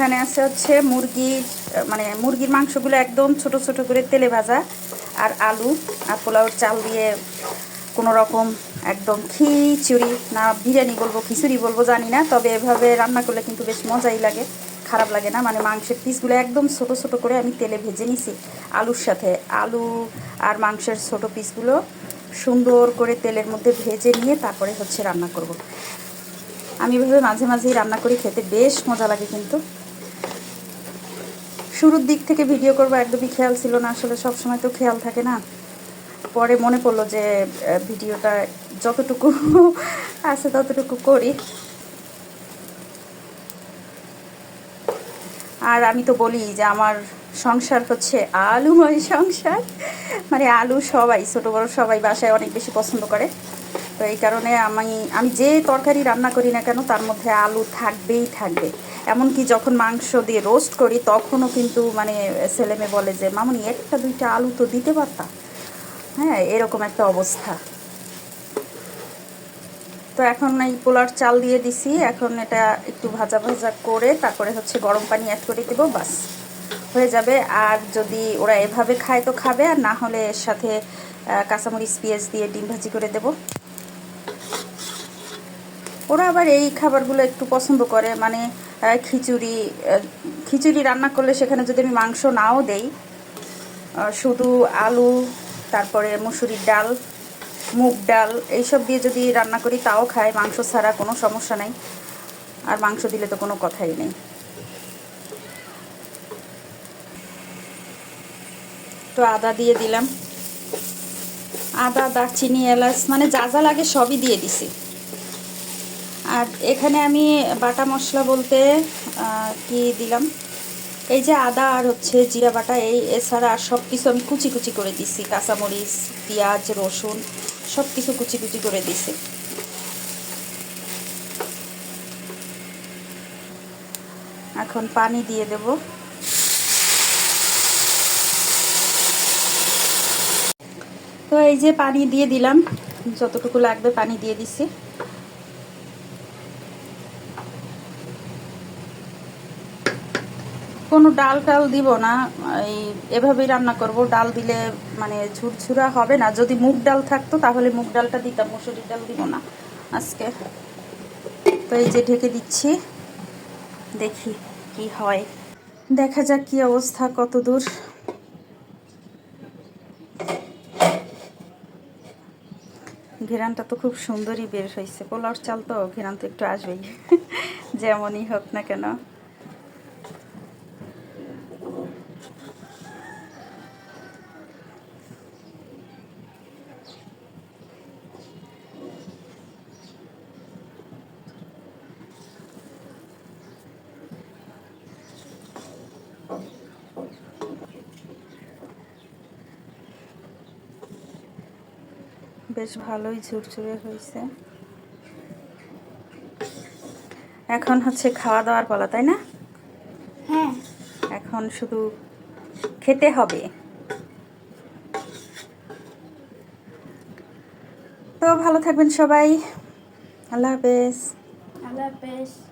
এখানে আছে হচ্ছে মুরগির মানে মুরগির মাংসগুলো একদম ছোট ছোট করে তেলে ভাজা আর আলু আর পোলাওর চাল দিয়ে কোনো রকম একদম খিচুড়ি, না বিরিয়ানি বলব, খিচুড়ি বলব, জানি না, তবে এভাবে রান্না করলে কিন্তু বেশ মজাই লাগে, খারাপ লাগে না মানে মাংসের পিসগুলো একদম ছোট ছোট করে আমি তেলে ভেজে নিছি আলুর সাথে আলু আর মাংসের ছোট পিসগুলো সুন্দর করে তেলের মধ্যে ভেজে নিয়ে তারপরে হচ্ছে রান্না করব। আমি এভাবে মাঝে মাঝেই রান্না করি, খেতে বেশ মজা লাগে কিন্তু শুরুর দিক থেকে ভিডিও করব, একদমই খেয়াল ছিল না, আসলে সব সময় তো খেয়াল থাকে না। পরে মনে পড়ল যে ভিডিওটা যতটুকু আছে ততটুকু করি। আর আমি তো বলি যে, আমার সংসার হচ্ছে আলুময় সংসার। মানে আলু সবাই, ছোটো বড়ো সবাই বাসায় অনেক বেশি পছন্দ করে। তো এই কারণে আমি আমি যে তরকারি রান্না করি না কেন, তার মধ্যে আলু থাকবেই থাকবে। এমনকি যখন মাংস দিয়ে রোস্ট করি, তখনও কিন্তু মানে ছেলেমে বলে যে, মামনি, একটা, দুইটা আলু তো দিতে পারতা। হ্যাঁ এরকম একটা অবস্থা। তো এখন এই পোলার চাল দিয়ে দিছি। এখন এটা একটু ভাজা ভাজা করে তারপরে হচ্ছে গরম পানি অ্যাড করে দেবো, বাস। হয়ে যাবে। আর যদি ওরা এভাবে খায় তো খাবে, আর না হলে এর সাথে কাঁচামরিচ, পেঁয়াজ দিয়ে ডিম ভাজি করে দেব। ওরা আবার এই খাবারগুলো একটু পছন্দ করে মানে খিচুড়ি খিচুড়ি রান্না করলে সেখানে যদি আমি মাংস নাও দেই শুধু আলু, তারপরে মুসুরির ডাল, মুগ ডাল, এইসব দিয়ে যদি রান্না করি তাও খায় মাংস ছাড়া কোনো সমস্যা নাই। আর মাংস দিলে তো কোনো কথাই নেই। তো আদা দিয়ে দিলাম। আদা, দারচিনি, এলাচ মানে যা যা লাগে সবই দিয়ে দিছি। আর এখানে আমি বাটা মশলা বলতে কি দিলাম? এই যে আদা আর হচ্ছে জিরা বাটা, এই এছাড়া আর সব কিছু আমি কুচি কুচি করে দিছি। কাঁচামরিচ, পেঁয়াজ, রসুন সব কিছু কুচি কুচি করে দিছি। এখন পানি দিয়ে দেব। তো এই যে পানি দিয়ে দিলাম। যতটুকু লাগবে পানি দিয়ে দিছি। কোনো ডাল টাল দিব না। এই এভাবেই রান্না করব। ডাল দিলে মানে ঝুরঝুরা হবে না। যদি মুগ ডাল থাকতো, তাহলে মুগ ডালটা দিতাম, মুসুরির ডাল দিব না আজকে। তো এই যে ঢেকে দিচ্ছি। দেখি কি হয়। দেখা যাক কি অবস্থা কত দূর ঘেরানটা তো খুব সুন্দরই বের হয়েছে। পোলাওর চাল তো ঘেরান তো একটু আসবেই। যেমনই হোক না কেন। বেশ ভালোই ঝুরঝুরে হয়েছে। এখন হচ্ছে খাওয়া দাওয়ার পালা তাই না? হ্যাঁ। এখন শুধু খেতে হবে। তো ভালো থাকবেন সবাই। আল্লাহ হাফেজ। আল্লাহ হাফেজ।